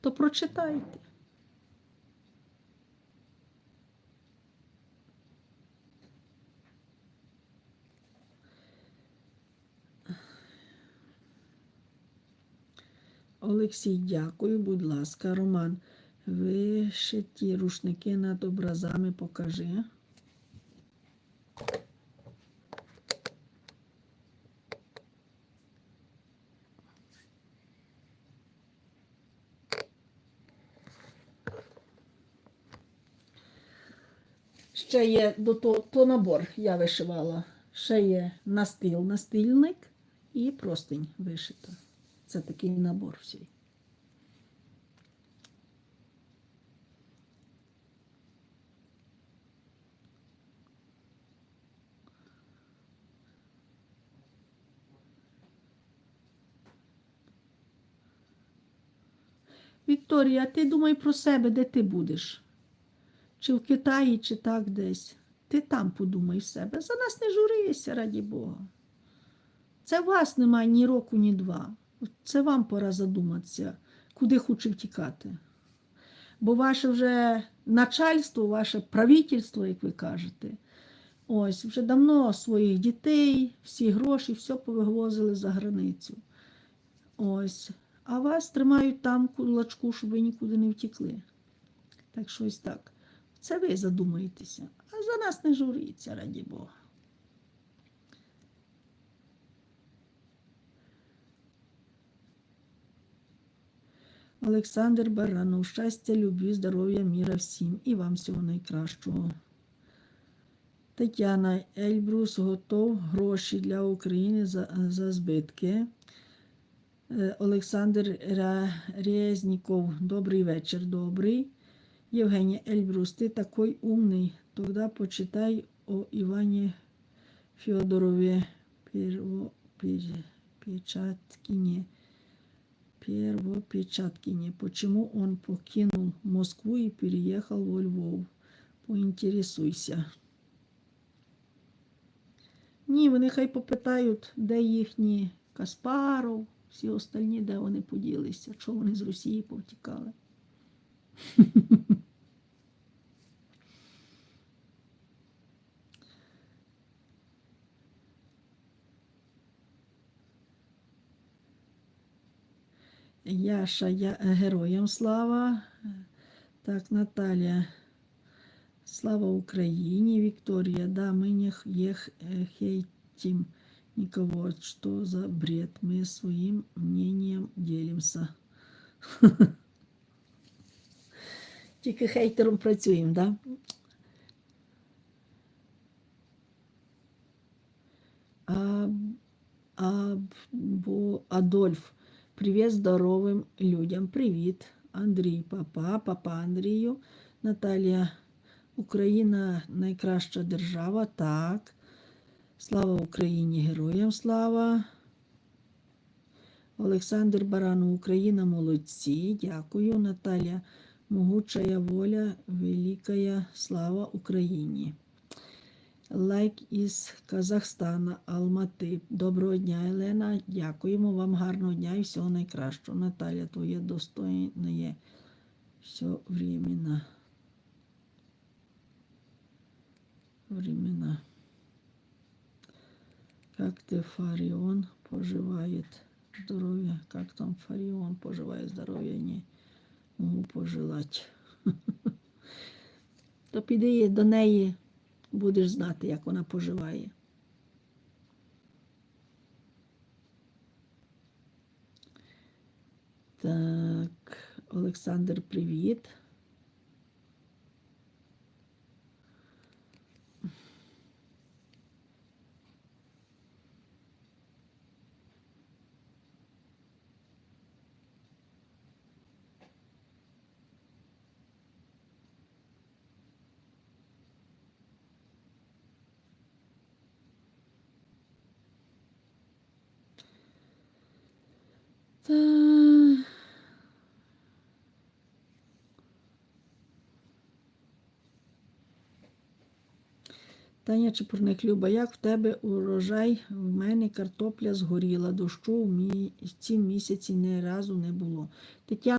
то прочитайте. Олексій, дякую, будь ласка, Роман. Вишиті рушники над образами покажи. Ще є до то, то набор я вишивала. Ще є настил, настильник і простинь вишита. Це такий набор всій. Вікторія, ти думай про себе, де ти будеш? Чи в Китаї, чи так десь. Ти там подумай себе. За нас не журися, раді Бога. Це вас немає ні року, ні два. Це вам пора задуматися, куди хоче втікати. Бо ваше вже начальство, ваше правительство, як ви кажете, ось вже давно своїх дітей, всі гроші, все повивозили за границю. Ось. А вас тримають там кулачку, щоб ви нікуди не втекли. Так що ось так. Це ви задумаєтеся, а за нас не журіться, раді Бога. Олександр Баранов, щастя, любві, здоров'я, міра всім і вам всього найкращого. Тетяна Ельбрус готов гроші для України за, за збитки. Е, Олександр Резніков, добрий вечір, добрий. Евгений Эльбрус, ты такой умный, тогда почитай о Иване Федорове Первопечаткине. Первопечаткине. Почему он покинул Москву и переехал во Львов? Поінтересуйся. Ні, вони хай попитають, де їхні Каспаров, всі остальні, де вони поділися, чого вони з Росії повтікали. Яша, я, героям слава. Так, Наталія. Слава Україні, Вікторія. Да, мы не х- е х- э, хейтим никого. Что за бред? Мы своим мнением делимся. Тільки хейтером працюємо, да? А, або Адольф. Привіт здоровим людям. Привіт, Андрій, папа, папа Андрію. Наталія, Україна найкраща держава. Так. Слава Україні, героям слава. Олександр Баранов, Україна, молодці. Дякую, Наталія. Могучая воля, великая слава Україні. Лайк із Казахстана, Алмати. Доброго дня, Елена. Дякуємо вам гарного дня і всього найкращого. Наталя, твоє достойне все временно. Времена. Как ты, Фарион, поживает здоровье? Как там Фарион поживает здоровье? Не можу пожелати. То піди до неї, будеш знати, як вона поживає. Так, Олександр, привіт. Таня Чепурник Люба, як в тебе урожай? В мене картопля згоріла, дощу в ці місяці ні разу не було. Тетяна